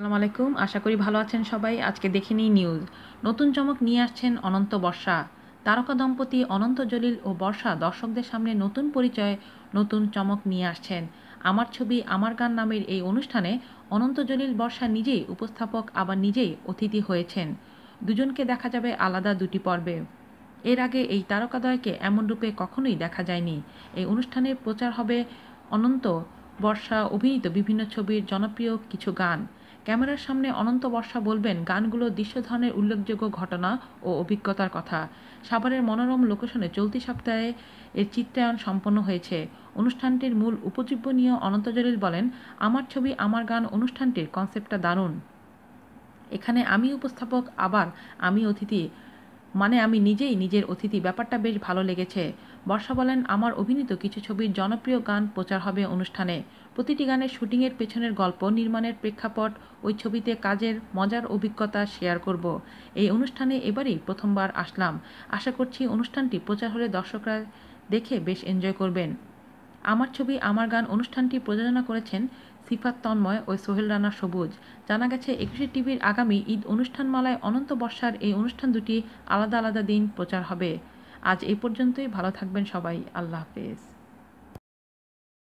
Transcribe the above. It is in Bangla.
আসসালামু আলাইকুম। আশা করি ভালো আছেন সবাই। আজকে দেখে নিই নিউজ নতুন চমক নিয়ে আসছেন অনন্ত বর্ষা। তারকা দম্পতি অনন্ত জলিল ও বর্ষা দর্শকদের সামনে নতুন পরিচয়, নতুন চমক নিয়ে আসছেন। আমার ছবি আমার গান নামের এই অনুষ্ঠানে অনন্ত জলিল, বর্ষা নিজেই উপস্থাপক, আবার নিজেই অতিথি হয়েছেন। দুজনকে দেখা যাবে আলাদা দুটি পর্বে। এর আগে এই তারকাদয়কে এমন রূপে কখনোই দেখা যায়নি। এই অনুষ্ঠানে প্রচার হবে অনন্ত বর্ষা অভিনীত বিভিন্ন ছবির জনপ্রিয় কিছু গান। ক্যামেরার সামনে অনন্ত বর্ষা বলবেন, গানগুলো দৃশ্যধারণের উল্লেখযোগ্য ঘটনা ও অভিজ্ঞতার কথা। সাভারের মনোরম লোকেশনে চলতি সপ্তাহে এর চিত্রায়ন সম্পন্ন হয়েছে। অনুষ্ঠানটির মূল উপজীব্য নিয়ে অনন্ত জলিল বলেন, আমার ছবি, আমার গান অনুষ্ঠানটির কনসেপ্টটা দারুণ। এখানে আমি উপস্থাপক, আবার আমি অতিথি। মানে আমি নিজেই নিজের অতিথি। ব্যাপারটা বেশ ভালো লেগেছে। বর্ষা বলেন, আমার অভিনীত কিছু ছবির জনপ্রিয় গান প্রচার হবে অনুষ্ঠানে। প্রতিটি গানের শুটিংয়ের পেছনের গল্প, নির্মাণের প্রেক্ষাপট, ওই ছবিতে কাজের মজার অভিজ্ঞতা শেয়ার করব। এই অনুষ্ঠানে এবারই প্রথমবার আসলাম। আশা করছি অনুষ্ঠানটি প্রচার হলে দর্শকরা দেখে বেশ এনজয় করবেন। আমার ছবি, আমার গান অনুষ্ঠানটি প্রযোজনা করেছেন সিফাত তন্ময় ও সোহেল রানা সবুজ। জানা গেছে, একুশে টিভির আগামী ঈদ অনুষ্ঠানমালায় অনন্ত বর্ষার এই অনুষ্ঠান দুটি আলাদা আলাদা দিন প্রচার হবে। আজ এই পর্যন্তই, ভালো থাকবেন সবাই। আল্লাহ হাফেজ।